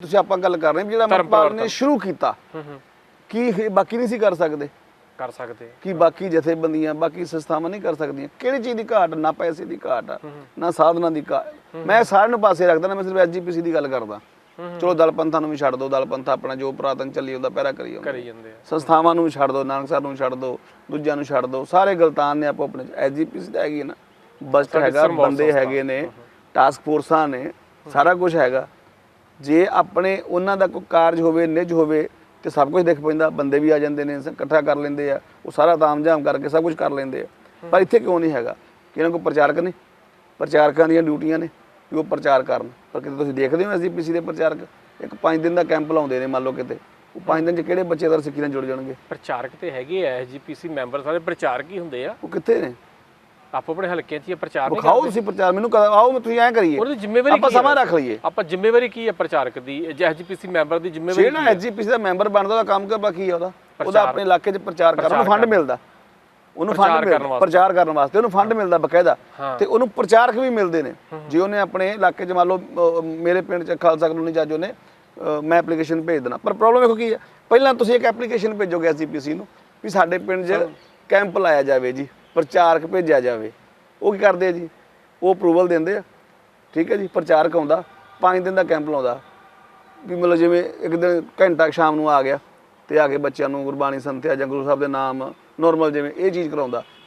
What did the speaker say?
ਤੁਸੀਂ ਆਪਾਂ ਗੱਲ ਕਰ ਰਹੇ ਹਾਂ ਜਿਹੜਾ ਅਮਰਪਾਲ ਨੇ। ਸ਼ੁਰੂ ਕੀਤਾ ਹੂੰ ਹੂੰ। ਕੀ ਬਾਕੀ ਨਹੀਂ ਸੀ ਕਰ ਸਕਦੇ? ਕਰ ਸਕਦੇ। ਕੀ ਬਾਕੀ ਜਥੇਬੰਦੀਆਂ ਬਾਕੀ ਸੰਸਥਾਵਾਂ ਨਹੀਂ ਕਰ ਸਕਦੀਆਂ? ਕਿਹੜੀ ਚੀਜ਼ ਦੀ ਘਾਟ ਨਾ ਪੈਸੇ ਦੀ ਘਾਟ ਨਾ ਸਾਧਨਾਂ ਦੀ ਘਾਟ। ਮੈਂ ਸਾਰਿਆਂ ਨੂੰ ਪਾਸੇ ਰੱਖਦਾ ਨਾ ਮੈਂ ਸਿਰਫ ਐਸਜੀਪੀਸੀ ਦੀ ਗੱਲ ਕਰਦਾ। ਚਲੋ ਦਲ ਪੰਥਾਂ ਨੂੰ ਵੀ ਛੱਡ ਦਿਓ ਦਲ ਪੰਥ ਆਪਣਾ ਜੋ ਪੁਰਾਤਨ ਚੱਲੀ ਉਹਦਾ ਪਹਿਰਾ ਕਰੀ ਜਾਂਦਾ। ਕਰੀ ਜਾਂਦੇ ਆ। ਸੰਸਥਾਵਾਂ ਨੂੰ ਵੀ ਛੱਡ ਦਿਓ ਨਾਨਕਸਰ ਨੂੰ ਛੱਡ ਦਿਓ ਦੂਜਿਆਂ ਨੂੰ ਛੱਡ ਦਿਓ ਸਾਰੇ ਗਲਤਾਨ ਨੇ ਆਪੋ ਆਪਣੇ ਐਸਜੀਪੀਸੀ ਤਾਂ ਹੈਗੀ ਨਾ। ਬਜਟ ਹੈਗਾ ਬੰਦੇ। ਹੈਗੇ ਨੇ ਟਾਸਕ ਫੋਰਸਾਂ ਨੇ ਸਾਰਾ ਕੁਝ ਹੈਗਾ। ਜੇ ਆਪਣੇ ਉਹਨਾਂ ਦਾ ਕੋਈ ਕਾਰਜ ਹੋਵੇ ਨਿਜ ਹੋਵੇ ਤੇ ਸਭ ਕੁਝ ਦਿਖ ਪੈਂਦਾ ਬੰਦੇ ਵੀ ਆ ਜਾਂਦੇ ਨੇ ਇਕੱਠਾ ਕਰ ਲੈਂਦੇ ਆ ਉਹ ਸਾਰਾ ਤਾਮਝਾਮ ਕਰਕੇ ਸਭ ਕੁਝ ਕਰ ਲੈਂਦੇ ਆ। ਪਰ ਇੱਥੇ ਕਿਉਂ ਨਹੀਂ ਹੈਗਾ? ਕਿ ਇਹਨਾਂ ਕੋਲ ਪ੍ਰਚਾਰਕ ਨਹੀਂ ਪ੍ਰਚਾਰਕਾਂ ਦੀਆਂ ਡਿਊਟੀਆਂ ਨੇ ਕਿ ਉਹ ਪ੍ਰਚਾਰ ਕਰਨ। ਪਰ ਕਿਤੇ ਤੁਸੀਂ ਦੇਖਦੇ ਹੋ ਐਸਜੀਪੀਸੀ ਦੇ ਪ੍ਰਚਾਰਕ ਇੱਕ 5 ਦਿਨ ਦਾ ਕੈਂਪ ਲਾਉਂਦੇ ਨੇ ਮੰਨ ਲਓ ਕਿਤੇ। ਉਹ 5 ਦਿਨ ਚ ਕਿਹੜੇ ਬੱਚੇ ਦਰ ਸਿੱਖੀ ਨਾਲ ਜੁੜ ਜਾਣਗੇ? ਪ੍ਰਚਾਰਕ ਤੇ ਹੈਗੇ ਆ ਐਸਜੀਪੀਸੀ ਮੈਂਬਰ ਸਾਰੇ ਪ੍ਰਚਾਰਕ ਹੀ ਹੁੰਦੇ ਆ। ਉਹ ਕਿੱਥੇ ਨੇ? ਆਪੋ ਆਪਣੇ ਹਲਕਿਆਂ 'ਚ ਹੀ ਪ੍ਰਚਾਰ ਨਹੀਂ ਵਿਖਾਓ ਤੁਸੀਂ ਪ੍ਰਚਾਰ ਮੈਨੂੰ ਕਹੋ ਆਓ ਤੁਸੀਂ ਐਂ ਕਰੀਏ। ਉਹਦੀ ਜ਼ਿੰਮੇਵਾਰੀ ਆਪਾਂ ਹੈ ਸਮਾਂ ਰੱਖ ਲਈਏ। ਆਪਾਂ ਜ਼ਿੰਮੇਵਾਰੀ ਕੀ ਹੈ ਪ੍ਰਚਾਰਕ ਦੀ ਐਸਜੀਪੀਸੀ ਮੈਂਬਰ ਦੀ ਜ਼ਿੰਮੇਵਾਰੀ ਜਿਹੜਾ ਐਸਜੀਪੀਸੀ ਦਾ ਮੈਂਬਰ ਬਣਦਾ ਉਹਦਾ ਕੰਮ ਕਰਦਾ ਕੀ ਆ ਉਹਦਾ? ਉਹਦਾ। ਆਪਣੇ ਇਲਾਕੇ 'ਚ ਪ੍ਰਚਾਰ ਕਰਨ ਨੂੰ ਫੰਡ ਮਿਲਦਾ। ਉਹਨੂੰ ਫੰਡ ਮਿਲਦਾ। ਪ੍ਰਚਾਰ ਕਰਨ ਵਾਸਤੇ ਉਹਨੂੰ ਫੰਡ ਮਿਲਦਾ ਬਕਾਇਦਾ। ਹਾਂ। ਤੇ ਉਹਨੂੰ ਪ੍ਰਚਾਰਕ ਵੀ ਮਿਲਦੇ ਨੇ। ਜੇ ਉਹਨੇ ਆਪਣੇ ਇਲਾਕੇ 'ਚ ਮੰਨ ਲਓ ਮੇਰੇ ਪਿੰਡ 'ਚ ਖਾਲਸਾ ਕਲੋਨੀ ਜੱਜ ਉਹਨੇ ਮੈਂ ਐਪਲੀਕੇਸ਼ਨ ਭੇਜ ਦੇਣਾ ਪਰ ਪ੍ਰੋਬਲਮ ਵੇਖੋ ਕੀ ਹੈ ਪਹਿਲਾਂ ਤੁਸੀਂ ਇੱਕ ਐਪਲੀਕੇਸ਼ਨ ਭੇਜੋਗੇ ਐਸਜੀਪੀਸੀ ਨੂੰ ਵੀ ਸਾਡੇ ਪਿੰਡ 'ਚ ਕੈਂਪ ਲਾਇਆ ਜਾਵੇ ਜੀ। ਪ੍ਰਚਾਰਕ ਭੇਜਿਆ ਜਾਵੇ। ਉਹ ਕੀ ਕਰਦੇ ਆ ਜੀ? ਉਹ ਅਪਰੂਵਲ ਦਿੰਦੇ ਆ। ਠੀਕ ਹੈ ਜੀ? ਪ੍ਰਚਾਰਕ ਆਉਂਦਾ 5 ਦਿਨ ਦਾ ਕੈਂਪ ਲਾਉਂਦਾ। ਵੀ ਮਤਲਬ ਜਿਵੇਂ ਇੱਕ ਦਿਨ ਘੰਟਾ ਕੁ ਸ਼ਾਮ ਨੂੰ ਆ ਗਿਆ ਤੇ ਆ ਕੇ ਬੱਚਿਆਂ ਨੂੰ ਗੁਰਬਾਣੀ ਸੰਥਿਆ ਜਾਂ ਗੁਰੂ ਸਾਹਿਬ ਦੇ ਨਾਮ ਨੋਰਮਲ ਜਿਵੇਂ ਇਹ ਚੀਜ਼ ਕਰਾਉਂਦਾ।